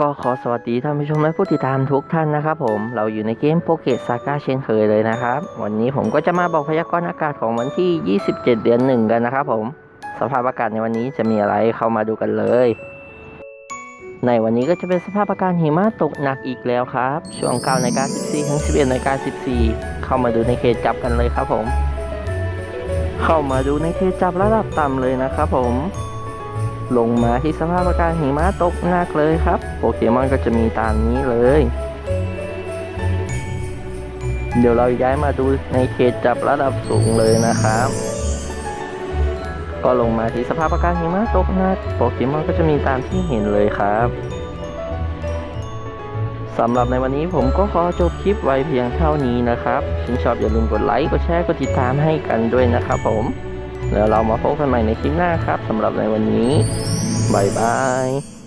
ก็ขอสวัสดีท่านผู้ชมและผู้ติดตามทุกท่านนะครับผมเราอยู่ในเกมโปเกตซาก้าเช่นเคยเลยนะครับ วันนี้ผมก็จะมาบอกพยากรณ์อากาศของวันที่ 27 เดือนหนึ่งกันนะครับผมสภาพอากาศในวันนี้จะมีอะไรเข้ามาดูกันเลย ในวันนี้ก็จะเป็นสภาพอากาศหิมะตกหนักอีกแล้วครับ ช่วง9นาฬิกา14ถึง11นาฬิกา14 เข้ามาดูในเขตจับกันเลยครับผม เข้ามาดูในเขตจับระดับต่ำเลยนะครับผม ลงมาที่สภาพอากาศหิมะตกหนักเลยครับ โปเกมอนก็จะมีตามนี้เลย เดี๋ยวเราย้ายมาดูในเขตจับระดับสูงเลยนะครับ ก็ลงมาที่สภาพอากาศหิมะตกหนักโปเกมอนก็จะมีตามที่เห็นเลยครับสำหรับในวันนี้ผมก็ขอจบคลิปไว้เพียงเท่านี้นะครับถ้าชอบอย่าลืมกดไลค์ กดแชร์ กดติดตามให้กันด้วยนะครับผม แล้วเรามาพบกันใหม่ในคลิปหน้าครับสำหรับในวันนี้บายบาย